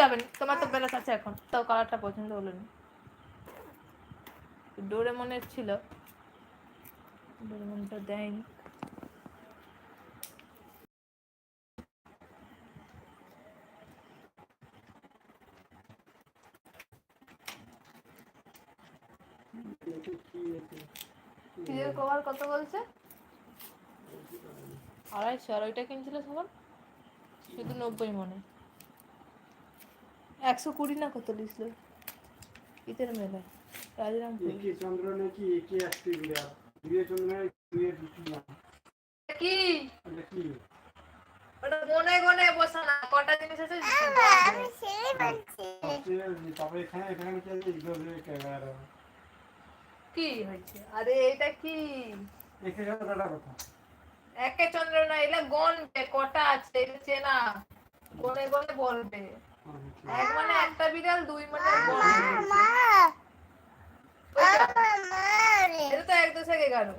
যাবে না তোমার তো ব্যালেন্স আছে এখন, তাও কালারটা পছন্দ হলো না। ডোরে মনে ছিল ডোরেমনটা দেয়নি। ফ্রিজের কভার কত বলছে? আড়াইশো, আর ওইটা কিনছিল সবার? শুধু নব্বই মনে। একশো কুড়ি না কত লিখছিল ইতের মেলায় রাজরামপুর চন্দ্র নাকি একে আসতে দুয়ে চন্দ্র দুয়ে কি? কি? ওটা গনে গনে বসা না কটা জিনিস আছে? আমি ছেলে বলছি। তারপরে এখানে এখানে কি আছে ইগোরে ক্যামেরা কি হয়েছে? আরে এটা কি? একে যাও কথা? একে চন্দ্র না এলে গনবে কটা আছে এটা চেনা। গনে গনে বলবে। এক মানে একটা বিড়াল দুই মানে মা মা। রে। এটা তো এক দশক রাও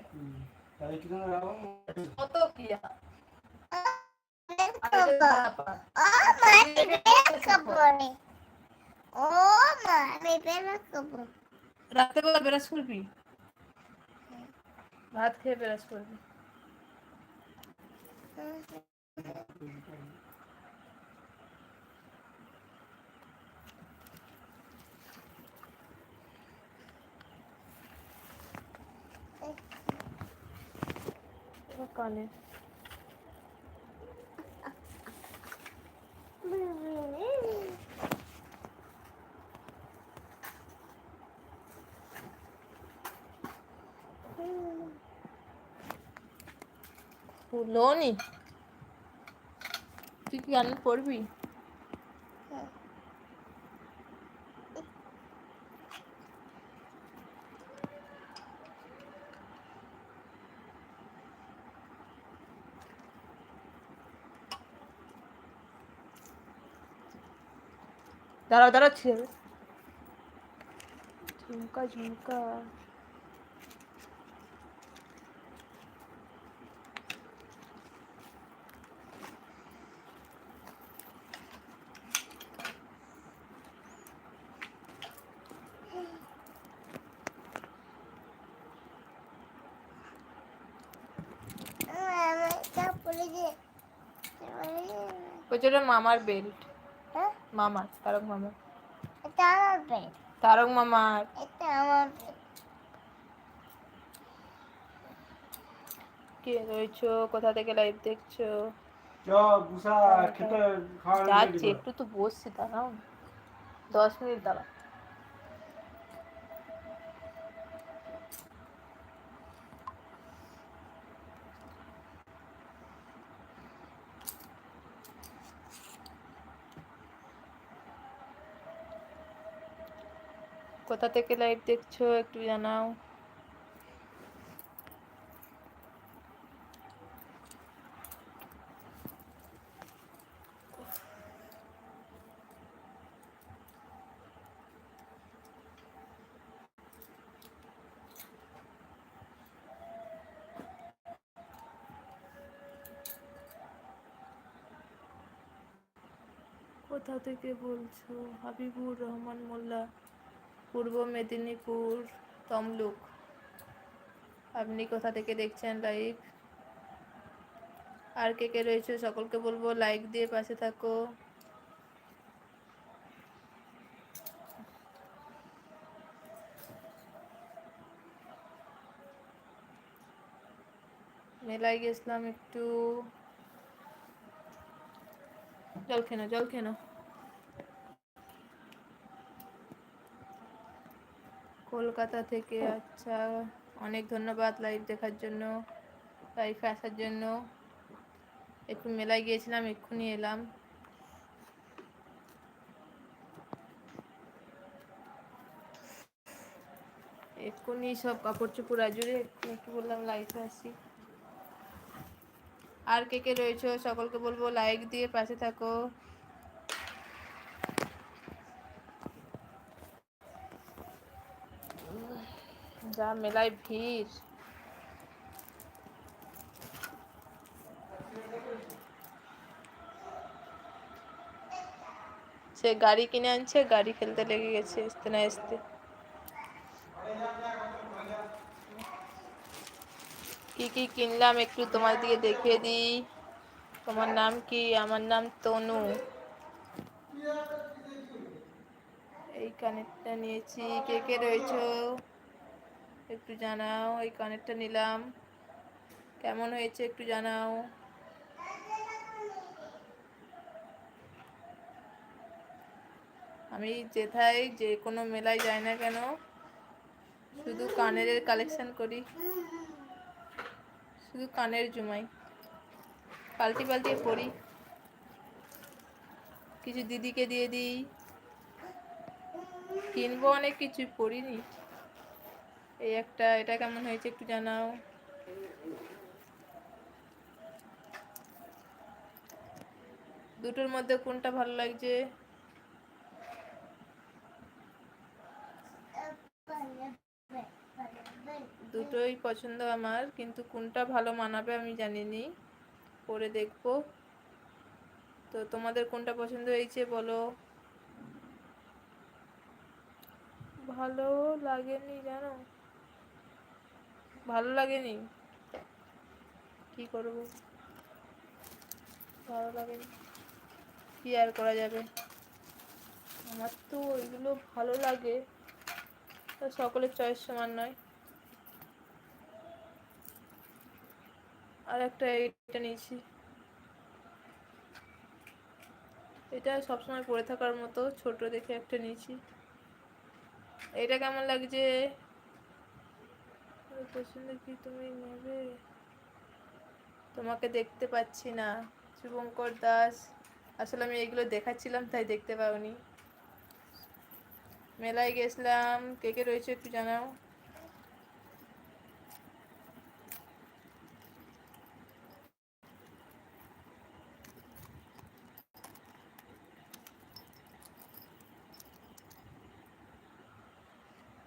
কত কি আর ও মা আমি বেলা খাব রে। ও মা আমি বেলা খাব রাতে বেলা বেরাস করবি ভাত খেয়ে বেরাস করবি কানে। ফুলনি তুই কি গান পড়বি? দাঁড়াও দাঁড়াও ছেড়ে ঝুমকা ঝুমকা। ওইটা মামার বেল্ট মামার তারক মামার এটা আমার বেড তারক মামার এটা আমার কে রয়েছো? কোথা থেকে লাইভ দেখছ? যাচ্ছি একটু তো বসছি দাঁড়াও। দশ মিনিট দাঁড়াও। কোথা থেকে লাইভ দেখছ একটু জানাও। কোথা থেকে বলছো? হাবিবুর রহমান মোল্লা। পূর্ব মেদিনীপুর তমলুক। আপনি কোথা থেকে দেখছেন লাইভ আর কে কে রয়েছে সকলকে বলব লাইক দিয়ে পাশে থাকো। মেলায় গেছিলাম একটু। জল খেনো জল খেনো কলকাতা থেকে আচ্ছা অনেক ধন্যবাদ লাইভ দেখার জন্য লাইভে আসার জন্য। একটু মেলায় গিয়েছিলাম, এক্ষুনি এলাম। এক্ষুনি সব কাপড় চোপড় আজুরে একটু বললাম লাইভে আসি। আর কে কে রয়েছে, সকলকে বলব লাইক দিয়ে পাশে থাকো। যা, মেলায় ভিড়। সে গাড়ি কিনে আনছে, গাড়ি খেলতে লেগে গেছে আসতে না আসতে কি কি কিনলাম একটু তোমার দিকে দেখিয়ে দিই। তোমার নাম কি? আমার নাম তনু। এই কানেরটা নিয়েছি। কে কে রয়েছো? একটু জানাও, এই কানেরটা নিলাম। কেমন হয়েছে একটু জানাও। আমি যেথায় যে কোনো মেলায় যাই না কেন, শুধু কানের কালেকশন করি। শুধু কানের জুমাই। পাল্টি পাল্টি পরি। কিছু দিদিকে দিয়ে দিই। কিনবো অনেক কিছু, পরিনি। এই একটা, এটা কেমন হয়েছে একটু জানাও। দুটোর মধ্যে কোনটা ভালো লাগছে? দুটোই পছন্দ আমার, কিন্তু কোনটা ভালো মানাবে আমি জানি নি পরে দেখব। তো তোমাদের কোনটা পছন্দ হয়েছে বলো? ভালো লাগেনি জানো? ভালো লাগেনি? কি করব? ভালো লাগেনি। কি আর করা যাবে? আমার তো ওইগুলো ভালো লাগে। তো সকলের চয়েস সমান নয়। আর একটা এটা নিয়েছি। এটা সবসময় পরে থাকার মতো, ছোট দেখে একটা নিয়েছি। এটা কেমন লাগছে? পছন্দ কি তুমি নেবে? তোমাকে দেখতে পাচ্ছি না, শুভঙ্কর দাস। আসলে আমি এগুলো দেখাচ্ছিলাম, তাই দেখতে পাওনি। মেলায় গেছিলাম, কে কে রয়েছে একটু জানাও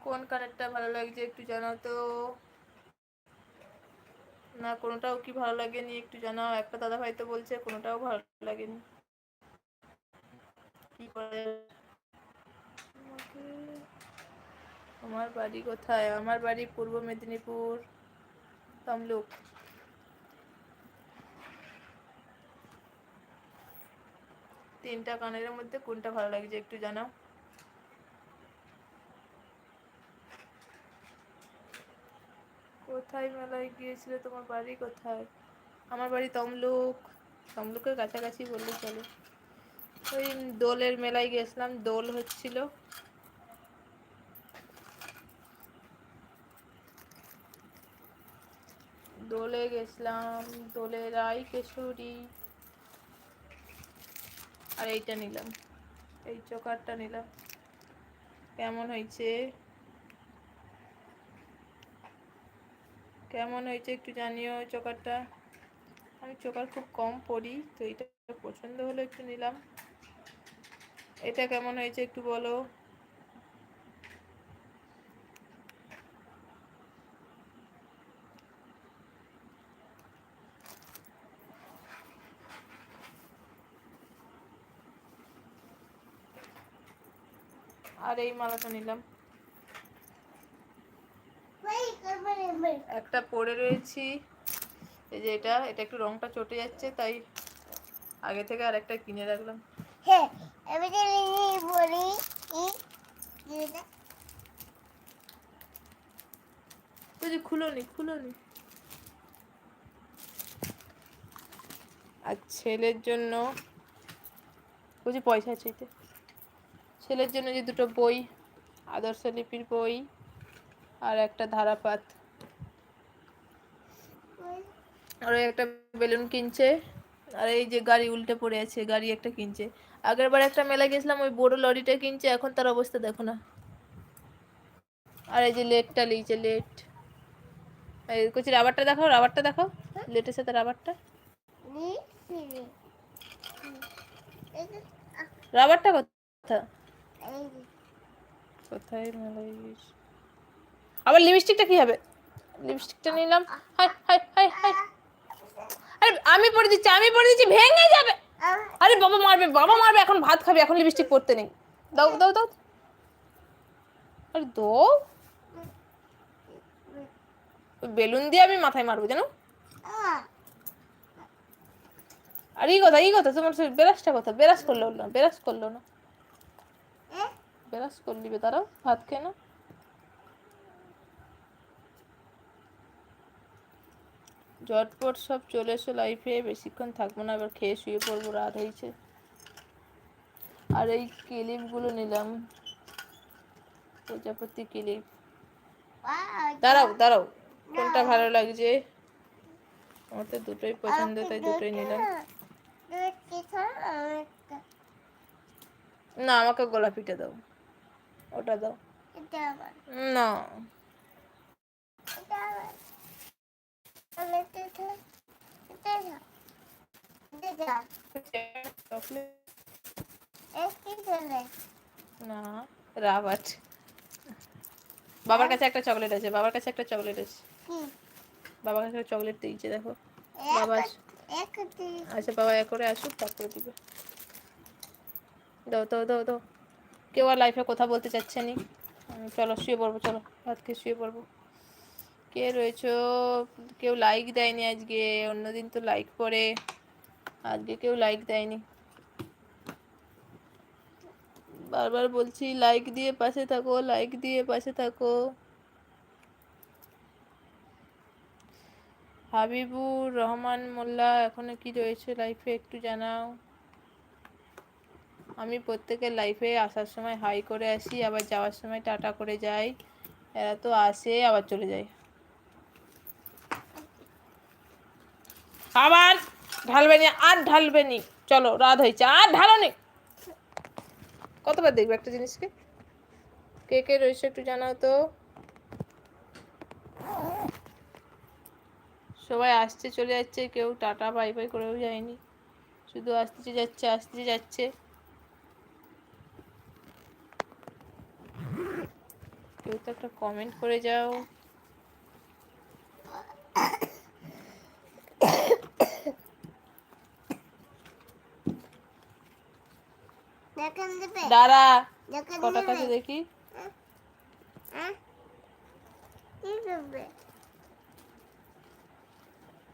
কোন কালারটা ভালো লাগছে একটু জানাও তো। না, কোনোটাও কি ভালো লাগেনি একটু জানাও। একটা দাদা ভাই তো বলছে কোনোটাও ভালো লাগেনি। কি করে? আমার বাড়ি কোথায়? আমার বাড়ি পূর্ব মেদিনীপুর। তমলুক তিনটা কানের মধ্যে কোনটা ভালো লাগছে একটু জানাও। কোথায় মেলায় গিয়েছিলে? তোমার বাড়ি কোথায়? আমার বাড়ি তমলুক। তমলুকের কাছাকাছি বললে চলে। ওই দোলের মেলায় গেছিলাম দোল হচ্ছিল। দোলে গেছিলাম। দোলে রাই কেশরী। আর এইটা নিলাম। এই চোকারটা নিলাম। কেমন হয়েছে? কেমন হয়েছে একটু জানিও চোকারটা? আমি চোকার খুব কম পরি তো এটা পছন্দ হলো একটু নিলাম। এটা কেমন হয়েছে একটু বলো। আর এই মালাটা নিলাম। একটা পরে রয়েছি। এই যে এটা এটা একটু রংটা চটে যাচ্ছে তাই আগে থেকে আর একটা কিনে রাখলাম। হ্যাঁ আমি বলি খুলোনি খুলোনি। আর ছেলের জন্য বুঝি পয়সা চাইতে ছেলের জন্য যে দুটো বই আদর্শ লিপির বই আর একটা ধারাপাত। আর ওই একটা বেলুন কিনছে। আর এই যে গাড়ি উল্টে পড়ে আছে গাড়ি একটা কিনছে। আগের বার একটা মেলা গেছিলাম ওই বড় লরিটা কিনছে এখন তার অবস্থা দেখো না। আর এই যে লেটটা লিয়েছে লেট। এই কুচি রাবারটা দেখাও রাবারটা দেখাও। লেটের সাথে রাবারটা। রাবারটা কোথা? কোথায় গিয়েছি? আবার লিপস্টিকটা কি হবে? লিপস্টিকটা নিলাম। Hi hi hi hi. আরে আমি পরে দিচ্ছি আমি পরে দিচ্ছি ভেঙে যাবে। আরে বাবা মারবে বাবা মারবে এখন ভাত খাবে এখন লিপস্টিক পরতে নেই। দাও দাও দাও। আরে দাও। বেলুন দিয়ে আমি মাথায় মারবো জানো? আর এই কথা এই কথা তোমার বেরাসটা কথা বেরাস করল না বেরাস করল না। বেরাস করলিবে তারা ভাত খেয়ে না ঝটপট সব চলে এসো লাইফে বেশিক্ষণ থাকব না এবার খেয়ে শুয়ে পড়ব রাত হয়েছে। আর এই ক্লিপগুলো নিলাম। প্রজাপতি ক্লিপ দাঁড়াও দাঁড়াও কোনটা ভালো লাগছে? আমার তো দুটোই পছন্দ তাই দুটোই নিলাম। না আমাকে গোলাপিটা দাও। ওটা দাও। এটা আবার না। না রাবাট। বাবার কাছে একটা চকলেট আছে বাবার কাছে একটা চকলেট আছে। বাবার কাছে চকলেট দিয়েছে দেখো। এক বাবা আচ্ছা বাবা এ করে আসুক তারপরে দিবে। দাও দাও দাও দাও। কেউ আর লাইফে কথা বলতে চাচ্ছে নি। চলো শুয়ে পড়ব চলো। ভাত খেয়ে শুয়ে পড়ব। কে রয়েছো? কেউ লাইক দেয়নি আজকে, অন্যদিন তো লাইক করে। আজকে কেউ লাইক দেয়নি। বারবার বলছি লাইক দিয়ে পাশে থাকো লাইক দিয়ে পাশে থাকো। হাবিবুর রহমান মোল্লা, এখনও কি রয়েছে লাইফে একটু জানাও। আমি প্রত্যেকের লাইফে আসার সময় হাই করে আসি, আবার যাওয়ার সময় টাটা করে যাই। এরা তো আসে, আবার চলে যায়। আবার ঢালবে নি, আর ঢালবে নি। চলো রাত হয়েছে, আর ঢালো নি। কতবার দেখবে একটা জিনিসকে? কে কে রয়েছে একটু জানাও তো। সবাই আসছে, চলে যাচ্ছে, কেউ টাটা, বাই বাই করেও যায়নি। শুধু আসতেছে যাচ্ছে আসতেছে যাচ্ছে। কেউ তো একটা কমেন্ট করে যাও। দাঁড়া দেখেন কটা কাছে দেবে দেখি হ্যাঁ কি দেবে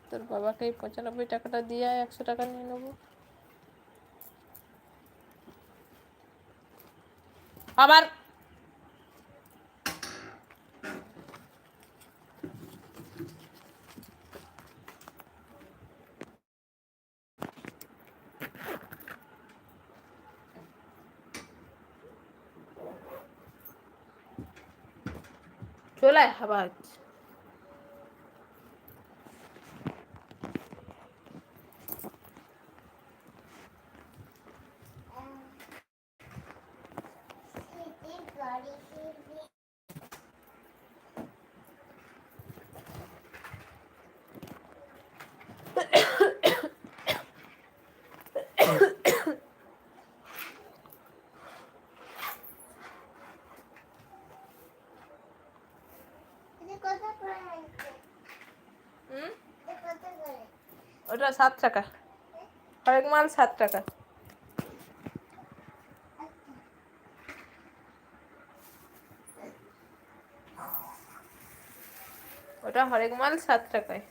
তোর বাবাকে এই পঁচানব্বই টাকাটা দিয়ে আয়, একশো টাকা নিয়ে নেব আবার চলে আবার গাড়ি ফিরবে এটা কত করে আনছে হুম এটা কত করে ওটা সাত টাকা। হরেক মাল সাত টাকা। ওটা হরেক মাল সাত টাকায়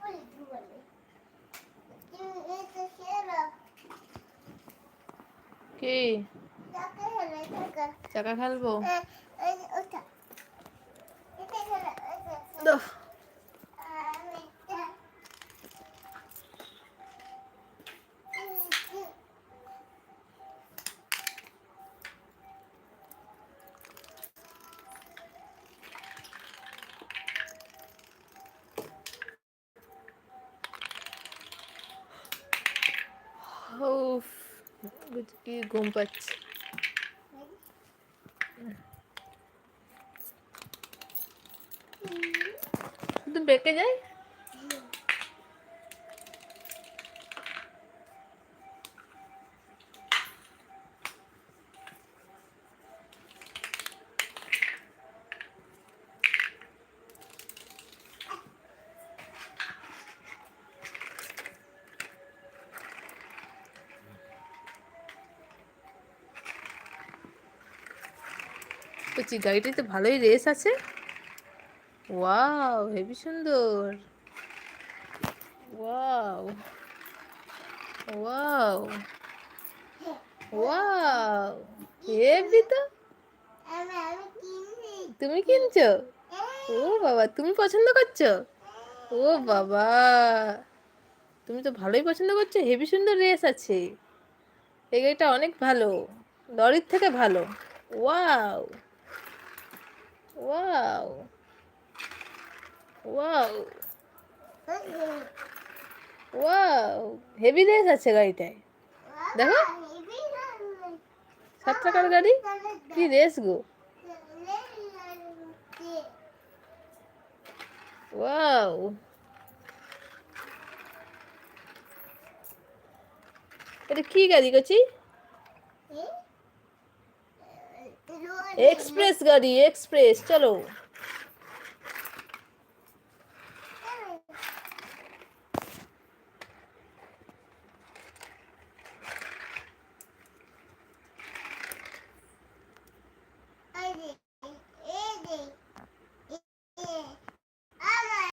বলি কি বলে তুমি এটা খেলো কি? চাকা খেলব? কি ঘুম পাচ্ছে? শুধু বেঁকে যায় বলছি গাড়িটাতে ভালোই রেস আছে। ওয়াও হেবি সুন্দর। ওয়াও ওয়াও ওয়াও হেবি তো। তুমি কিনছো? ও বাবা, তুমি পছন্দ করছ? ও বাবা, তুমি তো ভালোই পছন্দ করছ হেভি সুন্দর রেস আছে। এই গাড়িটা অনেক ভালো, লরির থেকে ভালো। Wow wow wow wow heavy race আছে গাড়িটায় দেখো। সাত টাকার গাড়ি? কি রেস গো? ওয়াও এটা কি গাড়ি করছি এক্সপ্রেস গাড়ি এক্সপ্রেস চলো